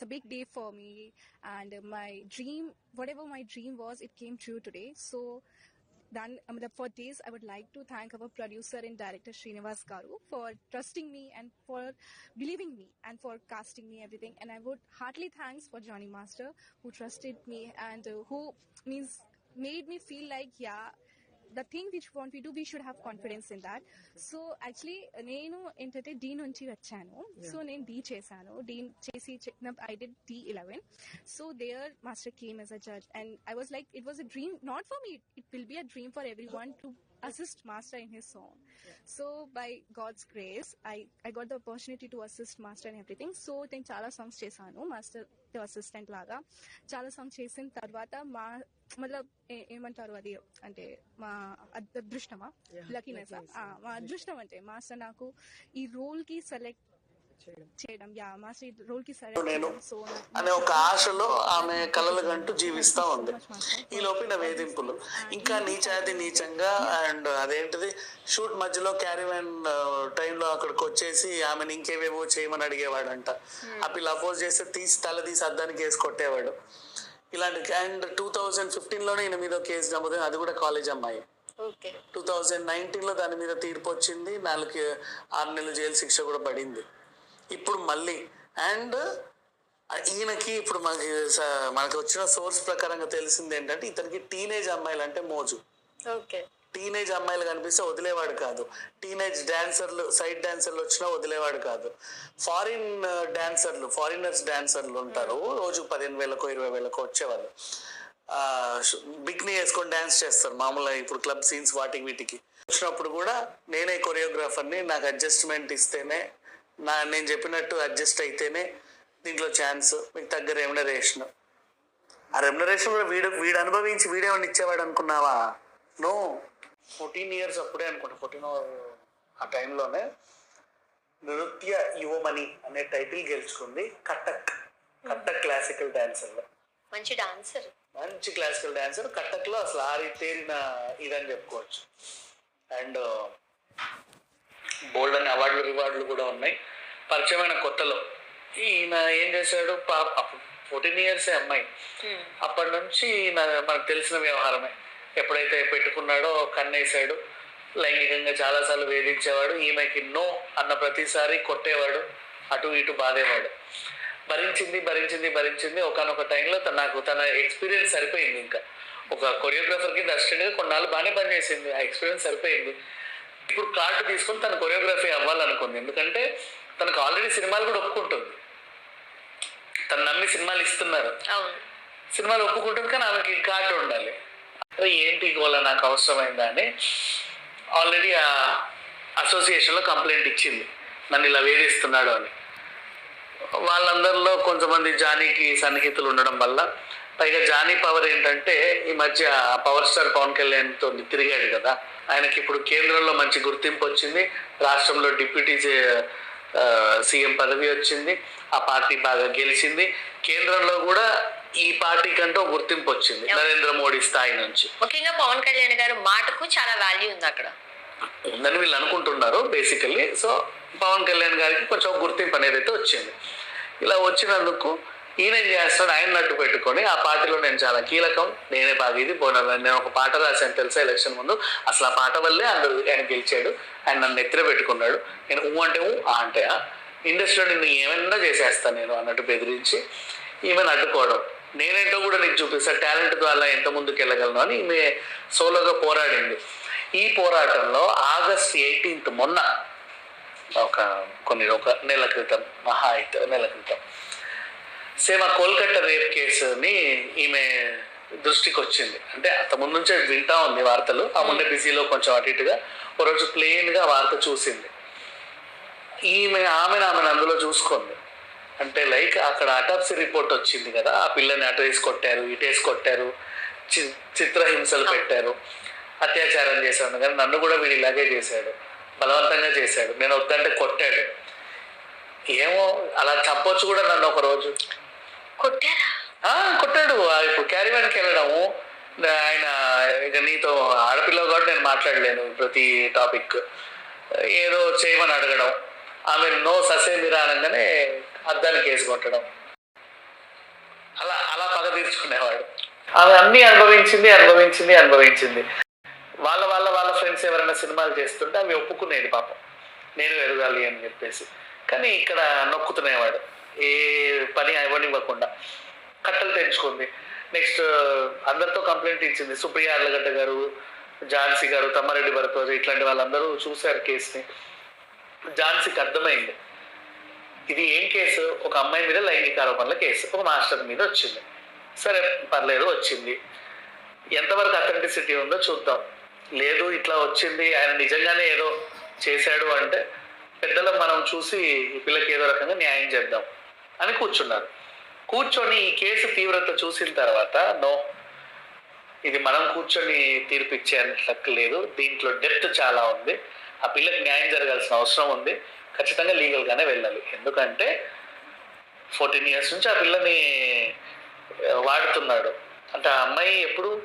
it's a big day for me, and my dream, whatever my dream was, it came true today. So, then um, for this, I would like to thank our producer and director Srinivas Garu for trusting me and for believing me and for casting me everything. And I would heartily thanks for Johnny Master who trusted me and uh, who means made me feel like yeah the thing which want we do we should have confidence in that so actually నేను ఏంటంటే D నుంచి వచ్చాను so నేను D చేశాను D చేసి I D D eleven so there master came as a judge and I was like it was a dream not for me it will be a dream for everyone to assist master in his song so by god's grace i i got the opportunity to assist master and everything so నేను చాలా songs చేశాను master assistant లాగా చాలా songs చేసిన తర్వాత మా ఏ- ఏమంటారు అది అంటే మా అద్- అదృష్టమా లక్కీనెస్ మా అదృష్టం అంటే మాస్టర్ నాకు ఈ రోల్కి సెలెక్ట్ చేయడం. యా మాస్టర్ ఈ రోల్కి సెలెక్ట్ నేను అనే ఒక ఆశలో ఆమె కలలు గంటూ జీవిస్తా ఉంది. ఈ లోపిన వేధింపులు. ఇంకా నీచాది నీచంగా అండ్ అదేంటిది? షూట్ మధ్యలో క్యారీవెన్ టైంలో అక్కడికి వచ్చేసి ఆమెను ఇంకేవేవో చేయమని అడిగేవాడంట. ఆ పిల్ల అపోజ్ చేస్తే తీసి తల తీసి అద్దానికి వేసి కొట్టేవాడు. ఇలాంటి అండ్ టూ థౌజండ్ ఫిఫ్టీన్లోనే ఈయన మీద కేసు నమోదు అది కూడా కాలేజ్ అమ్మాయి. ఓకే. టూ థౌజండ్ నైన్టీన్లో దాని మీద తీర్పు వచ్చింది. నాలుగు ఆరు నెలల జైలు శిక్ష కూడా పడింది. ఇప్పుడు మళ్ళీ. అండ్ ఈయనకి ఇప్పుడు మనకి మనకి వచ్చిన సోర్స్ ప్రకారంగా తెలిసింది ఏంటంటే ఇతనికి టీనేజ్ అమ్మాయిలు అంటే మోజు. ఓకే. టీనేజ్ అమ్మాయిలు కనిపిస్తే వదిలేవాడు కాదు. టీనేజ్ డాన్సర్లు సైడ్ డాన్సర్లు వచ్చినా వదిలేవాడు కాదు. ఫారిన్ డాన్సర్లు ఫారినర్స్ డాన్సర్లు ఉంటారు. రోజు పదిహేను వేలకో ఇరవై వేలకో వచ్చేవాళ్ళు. బిగ్ని వేసుకొని డాన్స్ చేస్తారు. మామూలుగా ఇప్పుడు క్లబ్ సీన్స్ వాటికి వీటికి. వచ్చినప్పుడు కూడా నేనే కొరియోగ్రాఫర్ని నాకు అడ్జస్ట్మెంట్ ఇస్తేనే నా నేను చెప్పినట్టు అడ్జస్ట్ అయితేనే దీంట్లో ఛాన్స్ మీకు తగ్గ రెమ్యునరేషన్ ఆ రెమ్యునరేషన్ కూడా వీడు వీడు అనుభవించి వీడేమన్నా ఇచ్చేవాడు అనుకున్నావా? నో ఫోర్టీన్ ఇయర్స్ అప్పుడే అనుకుంటా. ఫోర్టీన్ ఆ టైంలోనే నృత్య యువమణి అనే టైటిల్ గెలుచుకుంది కట్టక్ కట్టక్ క్లాసికల్ డాన్సర్లో మంచి డాన్సర్ మంచి క్లాసికల్ డాన్సర్ కట్టక్లో అసలు ఆరి తేరిన ఇదని చెప్పుకోవచ్చు. అండ్ బోల్డ్ అనే అవార్డులు రివార్డులు కూడా ఉన్నాయి. పరిచయమైన కొత్తలో. ఈయన ఏం చేశాడు? పాప ఫోర్టీన్ ఇయర్స్ అమ్మాయి. అప్పటి నుంచి మనకు తెలిసిన వ్యవహారమే. ఎప్పుడైతే పెట్టుకున్నాడో కన్నేసాడు లైంగికంగా చాలాసార్లు వేధించేవాడు. ఈమెకి నో అన్న ప్రతిసారి కొట్టేవాడు. అటు ఇటు బాధేవాడు. భరించింది భరించింది భరించింది. ఒకనొక టైంలో తన నాకు తన ఎక్స్పీరియన్స్ సరిపోయింది ఇంకా. ఒక కొరియోగ్రాఫర్ కింద అసిస్టెంట్గా కొన్నాళ్ళు బాగానే పనిచేసింది. ఆ ఎక్స్పీరియన్స్ సరిపోయింది. ఇప్పుడు కార్డు తీసుకొని తన కొరియోగ్రఫీ అవ్వాలనుకుంది. ఎందుకంటే తనకు ఆల్రెడీ సినిమాలు కూడా ఒప్పుకుంటుంది. తను నమ్మి సినిమాలు ఇస్తున్నారు. సినిమాలు ఒప్పుకుంటుంది కానీ ఆమెకి కార్డు ఉండాలి. ఏంటి గోళ నాకు అవసరమైందా అని ఆల్రెడీ ఆ అసోసియేషన్లో కంప్లైంట్ ఇచ్చింది. నన్ను ఇలా వేధిస్తున్నాడు అని. వాళ్ళందరిలో కొంతమంది జానీకి సన్నిహితులు ఉండడం వల్ల పైగా జానీ పవర్ ఏంటంటే ఈ మధ్య పవర్ స్టార్ పవన్ కళ్యాణ్తో తిరిగాడు కదా. ఆయనకి ఇప్పుడు కేంద్రంలో మంచి గుర్తింపు వచ్చింది. రాష్ట్రంలో డిప్యూటీ సీఎం పదవి వచ్చింది ఆ పార్టీ బాగా గెలిచింది. కేంద్రంలో కూడా ఈ పార్టీ కంటూ గుర్తింపు వచ్చింది నరేంద్ర మోడీ స్థాయి నుంచి. ముఖ్యంగా పవన్ కళ్యాణ్ గారు మాటకు చాలా వాల్యూ ఉంది అక్కడ. ఉందని వీళ్ళు అనుకుంటున్నారు బేసికల్లీ సో పవన్ కళ్యాణ్ గారికి కొంచెం గుర్తింపు అనేది అయితే వచ్చింది. ఇలా వచ్చినందుకు ఈయన ఏం చేస్తాడు? ఆయన నట్టు పెట్టుకొని ఆ పార్టీలో నేను చాలా కీలకం నేనే బాగా ఇది పోనా నేను ఒక పాట రాశాను తెలుసా ఎలక్షన్ ముందు? అసలు ఆ పాట వల్లే అందరూ ఆయన గెలిచాడు. ఆయన నన్ను ఎత్తిన పెట్టుకున్నాడు. నేను ఊ అంటే ఊ ఆ అంటే ఆ. ఇండస్ట్రీలో నిన్ను ఏమైనా చేసేస్తాను నేను అన్నట్టు బెదిరించి ఈమెను అడ్డుకోవడం నేనేంటో కూడా నీకు చూపిస్తా టాలెంట్ ద్వారా ఎంత ముందుకు వెళ్ళగలను అని ఈమె సోలోగా పోరాడింది. ఈ పోరాటంలో ఆగస్ట్ ఎయిటీన్త్ మొన్న ఒక కొన్ని ఒక నెల క్రితం మహా అయితే నెల క్రితం సేమ్ ఆ కోల్కట్టా రేప్ కేసుని ఈమె దృష్టికి వచ్చింది అంటే అంత ముందు నుంచే వింటా ఉంది వార్తలు. ఆ ముందే బిజీలో కొంచెం అటు ఇటుగా ఒక రోజు ప్లెయిన్గా వార్త చూసింది. ఈమె ఆమెను ఆమెను అందులో చూసుకుంది. అంటే లైక్ అక్కడ అటాప్సీ రిపోర్ట్ వచ్చింది కదా ఆ పిల్లని అటు వేసి కొట్టారు ఇటు వేసి కొట్టారు చి- చిత్రహింసలు పెట్టారు అత్యాచారం చేశాడు కానీ నన్ను కూడా వీడు ఇలాగే చేశాడు బలవంతంగా చేశాడు నేను వద్దంటే కొట్టాడు. ఏమో అలా చంపొచ్చు కూడా నన్ను ఒక రోజు. కొట్టాడు. ఇప్పుడు క్యారీవాన్కి వెళ్ళడము. ఆయన ఇక నీతో ఆడపిల్ల కాబట్టి నేను మాట్లాడలేను ప్రతి టాపిక్. ఏదో చేయమని అడగడం. ఆమె నో ససేమిరా అనగానే అద్దానికి వేసి కొట్టడం. తీర్చుకునేవాడు. ఆమె అన్ని అనుభవించింది అనుభవించింది అనుభవించింది. వాళ్ళ వాళ్ళ వాళ్ళ ఫ్రెండ్స్ ఎవరైనా సినిమాలు చేస్తుంటే అవి ఒప్పుకునేది పాపం. నేను ఎదగాలి అని చెప్పేసి. కానీ ఇక్కడ నొక్కుతునేవాడు. ఏ పని ఇవ్వనివ్వకుండా కట్టలు తెంచుకుంది నెక్స్ట్ అందరితో కంప్లైంట్ ఇచ్చింది. సుప్రియ అర్లగడ్డ గారు ఝాన్సీ గారు తమ్మారెడ్డి భరద్వాజ్ ఇట్లాంటి వాళ్ళందరూ చూశారు కేసుని. ఝాన్సీకి అర్థమైంది. ఇది ఏం కేసు? ఒక అమ్మాయి మీద లైంగిక ఆరోపణల కేసు. ఒక మాస్టర్ మీద వచ్చింది. సరే పర్లేదు వచ్చింది. ఎంతవరకు అథెంటిసిటీ ఉందో చూద్దాం. లేదు ఇట్లా వచ్చింది. ఆయన నిజంగానే ఏదో చేశాడు అంటే పెద్దలు మనం చూసి పిల్లకి ఏదో రకంగా న్యాయం చేద్దాం. అని కూర్చున్నారు. కూర్చొని ఈ కేసు తీవ్రత చూసిన తర్వాత నో ఇది మనం కూర్చొని తీర్పు ఇచ్చేంత లేదు. దీంట్లో డెప్త్ చాలా ఉంది. ఆ పిల్లకి న్యాయం జరగాల్సిన అవసరం ఉంది. ఖచ్చితంగా లీగల్ గానే వెళ్ళాలి. ఎందుకంటే ఫోర్టీన్ ఇయర్స్ నుంచి ఆ పిల్లని వాడుతున్నాడు. అంటే ఆ అమ్మాయి ఎప్పుడు?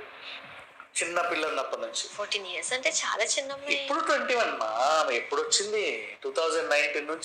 చిన్న పిల్ల ఉన్నప్పటి నుంచి. ఫోర్టీన్ ఇయర్స్ అంటే చాలా చిన్న ఇప్పుడు ట్వంటీ వన్ మా ఎప్పుడు వచ్చింది? టూ థౌజండ్ నైన్టీన్ నుంచి